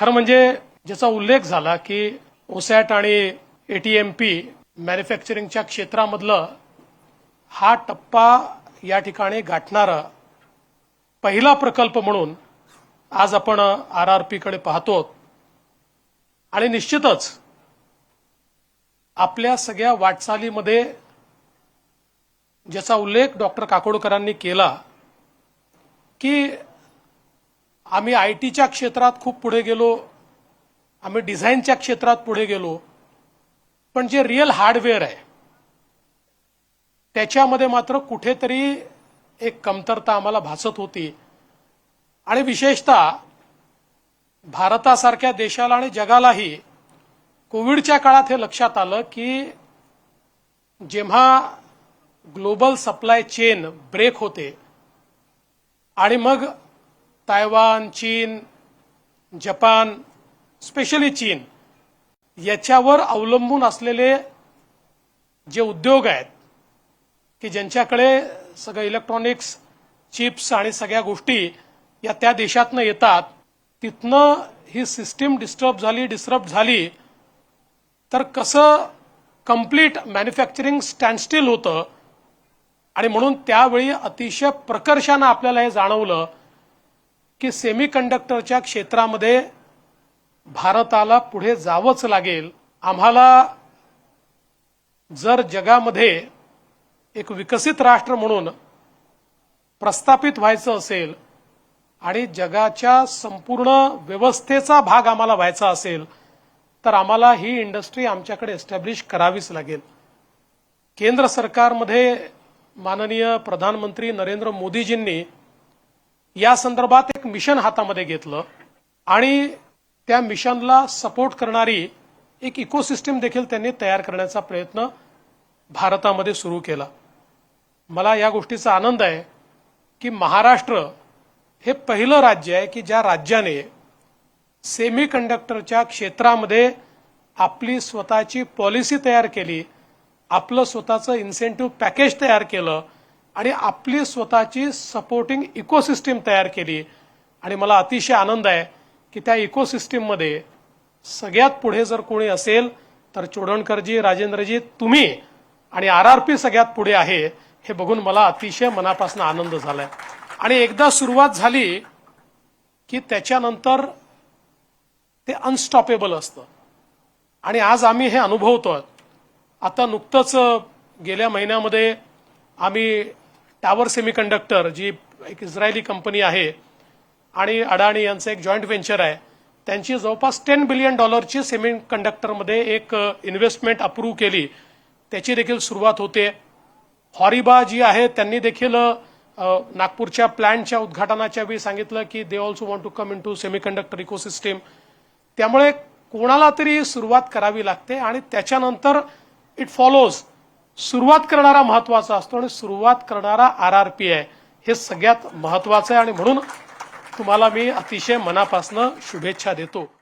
खरं म्हणजे ज्याचा उल्लेख झाला की ओसॅट आणि एटीएमपी मॅन्युफॅक्चरिंगच्या क्षेत्रामधलं हा टप्पा या ठिकाणी गाठणारा पहिला प्रकल्प म्हणून आज आपण आर आर पीकडे पाहतो. आणि निश्चितच आपल्या सगळ्या वाटचालीमध्ये ज्याचा उल्लेख डॉक्टर काकोडकरांनी केला की आम्ही आय टीच्या क्षेत्रात खूप पुढे गेलो. आम्ही डिझाईनच्या क्षेत्रात पुढे गेलो. पण जे रिअल हार्डवेअर आहे त्याच्यामध्ये मात्र कुठेतरी एक कमतरता आम्हाला भासत होती. आणि विशेषतः भारतासारख्या देशाला आणि जगालाही कोविडच्या काळात हे लक्षात आलं की जेव्हा ग्लोबल सप्लाय चेन ब्रेक होते आणि मग तायवान चीन जपान स्पेशली चीन याच्यावर अवलंबून असलेले जे उद्योग आहेत की ज्यांच्याकडे सगळं इलेक्ट्रॉनिक्स चिप्स आणि सगळ्या गोष्टी या त्या देशातनं येतात तिथनं ही सिस्टीम डिस्टर्ब झाली डिस्टर्ब झाली तर कसं कंप्लीट मॅन्युफॅक्चरिंग स्टँडस्टील होतं? आणि म्हणून त्यावेळी अतिशय प्रकर्षानं आपल्याला हे जाणवलं की सेमी कंडक्टरच्या क्षेत्रामध्ये भारताला पुढे जावंच लागेल. आम्हाला जर जगामध्ये एक विकसित राष्ट्र म्हणून प्रस्थापित व्हायचं असेल आणि जगाच्या संपूर्ण व्यवस्थेचा भाग आम्हाला व्हायचा असेल तर आम्हाला ही इंडस्ट्री आमच्याकडे एस्टॅब्लिश करावीच लागेल. केंद्र सरकारमध्ये माननीय प्रधानमंत्री नरेंद्र मोदीजींनी या संदर्भात एक मिशन हातामध्ये घेतलं आणि त्या मिशनला सपोर्ट करणारी एक इकोसिस्टीम देखील त्यांनी तयार करण्याचा प्रयत्न भारतामध्ये सुरू केला. मला या गोष्टीचा आनंद आहे की महाराष्ट्र हे पहिलं राज्य आहे की ज्या राज्याने सेमी कंडक्टरच्या क्षेत्रामध्ये आपली स्वतःची पॉलिसी तयार केली आपलं स्वतःचं इन्सेंटिव्ह पॅकेज तयार केलं आणि आपली स्वतःची सपोर्टिंग इकोसिस्टीम तयार केली. आणि मला अतिशय आनंद आहे की त्या इकोसिस्टीममध्ये सगळ्यात पुढे जर कोणी असेल तर चोडणकरजी राजेंद्रजी तुम्ही आणि आर आर पी सगळ्यात पुढे आहे हे बघून मला अतिशय मनापासून आनंद झालाय. आणि एकदा सुरुवात झाली की त्याच्यानंतर ते अनस्टॉपेबल असतं. आणि आज आम्ही हे अनुभवतो आता नुकतंच गेल्या महिन्यामध्ये आम्ही टावर सेमीकंडक्टर जी एक इस्रायली कंपनी आहे आणि अडाणी यांचं एक जॉईंट व्हेंचर आहे त्यांची जवळपास टेन बिलियन डॉलरची सेमी कंडक्टरमध्ये एक इन्व्हेस्टमेंट अप्रूव्ह केली. त्याची देखील सुरुवात होते. हॉरिबा जी आहे त्यांनी देखील नागपूरच्या प्लॅन्टच्या उद्घाटनाच्या वेळी सांगितलं की they also want to come into semiconductor ecosystem त्यामुळे कोणाला तरी सुरुवात करावी लागते आणि त्याच्यानंतर इट फॉलोज सुरुवात करणारा महत्त्वाचा असतो आणि सुरुवात करणारा आर आर पी आहे. हे सगळ्यात महत्वाचं आहे आणि म्हणून तुम्हाला मी अतिशय मनापासून शुभेच्छा देतो.